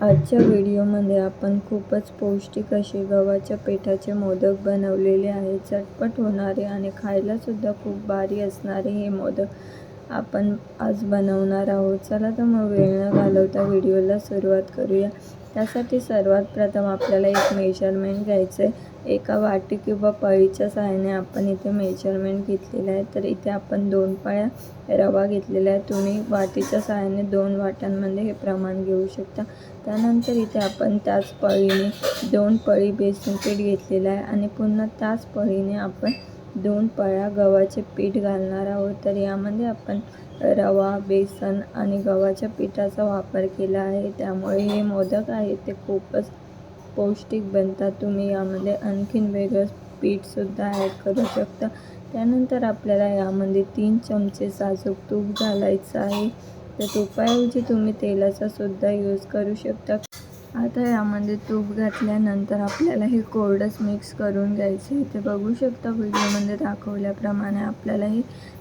आजच्या व्हिडिओमध्ये आपण खूपच पौष्टिक असे गव्हाच्या पिठाचे मोदक बनवलेले आहेत. चटपट होणारे आणि खायलासुद्धा खूप भारी असणारे हे मोदक आपण आज बनवणार आहोत. चला तर मग वेळ न घालवता व्हिडिओला सुरुवात करूया. त्यासाठी सर्वात प्रथम आपल्याला एक मेजरमेंट घ्यायचं आहे एका वाटी किंवा पळीच्या सहाय्याने आपण इथे मेजरमेंट घेतलेलं आहे. तर इथे आपण दोन पळ्या रवा घेतलेला आहे तुम्ही वाटीच्या सहाय्याने दोन वाट्यांमध्ये हे प्रमाण घेऊ शकता. त्यानंतर इथे आपण त्याच पळीने दोन पळी बेसन पीठ घेतलेलं आहे. आणि पुन्हा त्याच पळीने आपण दोन पळ्या गव्हाचे पीठ घालणार आहोत. तर यामध्ये आपण रवा बेसन आणि गव्हाच्या पिठाचा वापर केला आहे. त्यामुळे हे मोदक आहे ते खूपच पौष्टिक बनतात. तुम्ही यामध्ये आणखीन वेगळं पीठसुद्धा ॲड करू शकता. त्यानंतर आपल्याला यामध्ये तीन चमचे साजूक तूप घालायचं आहे. तर तुपाऐवजी तुम्ही तेलाचा सुद्धा यूज करू शकता. आता यामध्ये तूप घातल्यानंतर आपल्याला हे कोरडंच मिक्स करून घ्यायचं आहे ते बघू शकता व्हिडिओमध्ये दाखवल्याप्रमाणे आपल्याला हे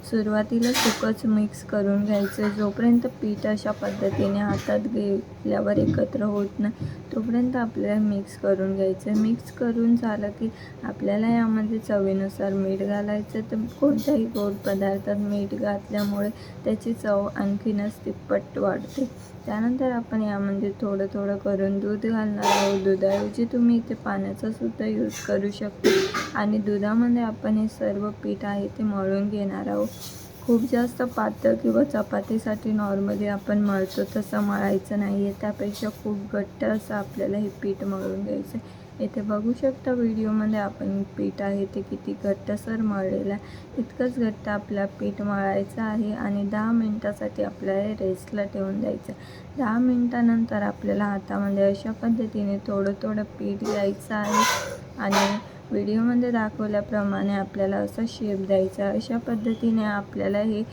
सुरुवातीला सुकंच मिक्स करून घ्यायचं जोपर्यंत पीठ अशा पद्धतीने हातात घेतल्यावर एकत्र होत नाही तोपर्यंत आपल्याला मिक्स करून घ्यायचं आहे मिक्स करून झालं की आपल्याला यामध्ये चवीनुसार मीठ घालायचं तर कोणत्याही गोड पदार्थात मीठ घातल्यामुळे त्याची चव आणखीनच तिप्पट वाढते. त्यानंतर आपण यामध्ये म्हणजे थोडं थोडं करून दूध घालणार आहोत. दुधाऐवजी तुम्ही इथे पाण्याचा सुद्धा यूज करू शकता. आणि दुधामध्ये आपण हे सर्व पीठ आहे ते मळून घेणार आहोत. खूप जास्त पातळ किंवा चपातीसाठी नॉर्मली आपण मळतो. तसं मळायचं नाही आहे त्यापेक्षा खूप घट्ट असं आपल्याला हे पीठ मळून घ्यायचं आहे इथे बघू शकता व्हिडिओमध्ये आपण पीठ आहे ते किती घट्टसर मळलेलं आहे. इतकंच घट्ट आपला पीठ मळायचं आहे आणि दहा मिनटासाठी आपल्याला रेस्टला ठेवून द्यायचं आहे. दहा मिनटानंतर आपल्याला हातामध्ये अशा पद्धतीने थोडं थोडं पीठ घ्यायचं आहे आणि व्हिडिओमध्ये दाखवल्याप्रमाणे आपल्याला असा शेप द्यायचा. अशा पद्धतीने आपल्याला हे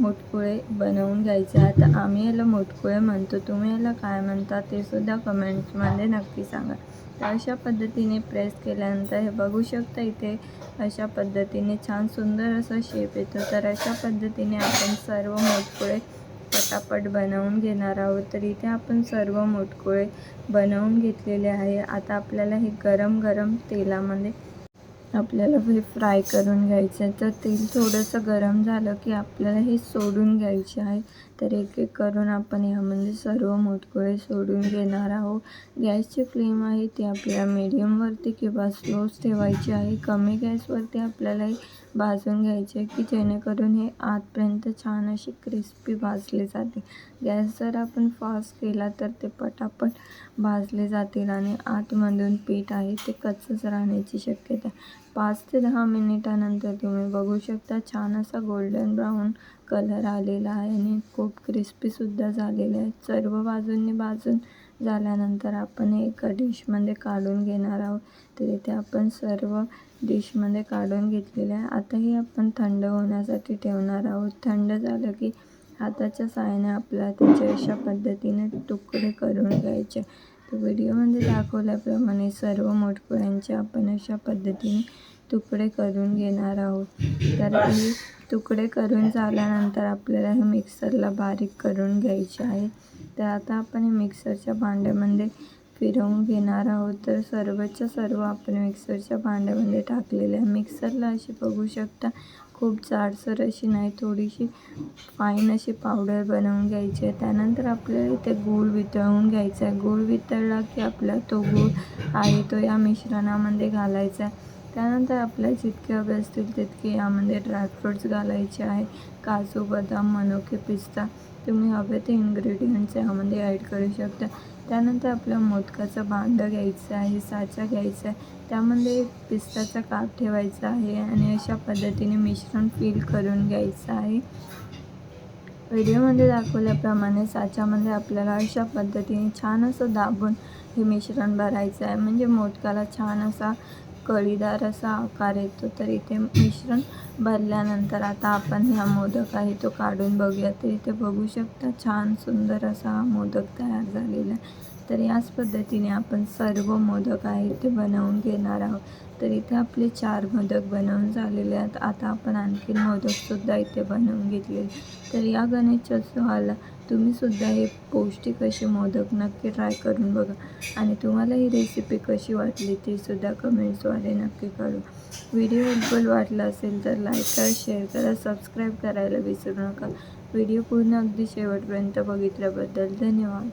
मुटकुळे बनवून घ्यायचे. आता आम्ही याला मुटकुळे म्हणतो. तुम्ही याला काय म्हणता ते सुद्धा कमेंट्समध्ये नक्की सांगा. तर अशा पद्धतीने प्रेस केल्यानंतर हे बघू शकता इथे अशा पद्धतीने छान सुंदर असा शेप येतो. तर अशा पद्धतीने आपण सर्व मोटकुळे पटापट बनवून घेणार आहोत. तर इथे आपण सर्व मोटकोळे बनवून घेतलेले आहे. आता आपल्याला हे गरम गरम तेलामध्ये आपल्याला हे फ्राय करून घ्यायचं आहे तर तेल थोडंसं गरम झालं की आपल्याला हे सोडून घ्यायचे आहे. तर एक एक करून आपण यामध्ये सर्व मोठकोळे सोडून घेणार आहोत. गॅसची फ्लेम आहे ती आपल्याला मिडियमवरती किंवा स्लोच ठेवायची आहे. कमी गॅसवरती आपल्याला हे भाजून घ्यायचे की जेणेकरून हे आतपर्यंत छान अशी क्रिस्पी भाजले जाते गॅस जर आपण फास्ट केला तर ते पटापट भाजले जातील आणि आतमधून पीठ आहे ते कच्चंच राहण्याची शक्यता पाच ते दहा मिनिटानंतर तुम्ही बघू शकता छान असा गोल्डन ब्राऊन कलर आलेला आहे आणि खूप क्रिस्पीसुद्धा झालेले आहे. सर्व बाजूंनी भाजून झाल्यानंतर आपण एका डिशमध्ये काढून घेणार आहोत. तर इथे आपण सर्व डिशमध्ये काढून घेतलेले आहे. आता हे आपण थंड होण्यासाठी ठेवणार आहोत. थंड झालं की हाताच्या साहाय्याने आपल्याला त्याचे अशा पद्धतीने तुकडे करून घ्यायचे. तर व्हिडिओमध्ये दाखवल्याप्रमाणे सर्व मोठकुळ्यांचे आपण अशा पद्धतीने तुकडे करून घेणार आहोत. तर हे तुकडे करून झाल्यानंतर आपल्याला हे मिक्सरला बारीक करून घ्यायचे आहे. तर आता आपण हे मिक्सरच्या भांड्यामध्ये फिरवून घेणार आहोत. तर सर्वच्या सर्व आपण मिक्सरच्या भांड्यामध्ये टाकलेले आहे. मिक्सरला असे बघू शकता खूप जाडसर अशी नाही थोडीशी फाईन अशी पावडर बनवून घ्यायची. आहे त्यानंतर आपल्याला इथे गूळ वितळवून घ्यायचा आहे. गूळ वितळला की आपला तो गूळ आहे तो या मिश्रणामध्ये घालायचा आहे. त्यानंतर आपल्याला जितके हवे असतील तितके यामध्ये ड्रायफ्रूट्स घालायचे आहे. काजू बदाम मनुके पिस्ता तुम्ही हवे ते इन्ग्रेडियंट्स यामध्ये ॲड करू शकता. त्यानंतर आपल्या मोदकाचं भांडं घ्यायचं आहे साचा घ्यायचा आहे. त्यामध्ये पिस्ताचा काप ठेवायचा आहे आणि अशा पद्धतीने मिश्रण फील करून घ्यायचं आहे. व्हिडिओमध्ये दाखवल्याप्रमाणे साच्यामध्ये आपल्याला अशा पद्धतीने छान असं दाबून हे मिश्रण भरायचं आहे. म्हणजे मोदकाला छान असा कळीदार असा आकार येतो तर इथे मिश्रण भरल्यानंतर आता आपण ह्या मोदक आहे तो काढून बघूया. तर इथे बघू शकता छान सुंदर असा हा मोदक तयार झालेला आहे. तर याच पद्धतीने आपण सर्व मोदक आहे ते बनवून घेणार आहोत. तर इथे आपले चार मोदक बनवून झालेले आहेत. आता आपण आणखीन मोदकसुद्धा इथे बनवून घेतले तर या गणेशोत्सवाला तुम्हीसुद्धा हे पौष्टिक असे मोदक नक्की ट्राय करून बघा. आणि तुम्हाला ही रेसिपी कशी वाटली ती सुद्धा कमेंट्सद्वारे नक्की कळवा. व्हिडिओ हेल्पफुल वाटला असेल तर लाईक करा शेअर करा सबस्क्राईब करायला विसरू नका. व्हिडिओ पूर्ण अगदी शेवटपर्यंत बघितल्याबद्दल धन्यवाद.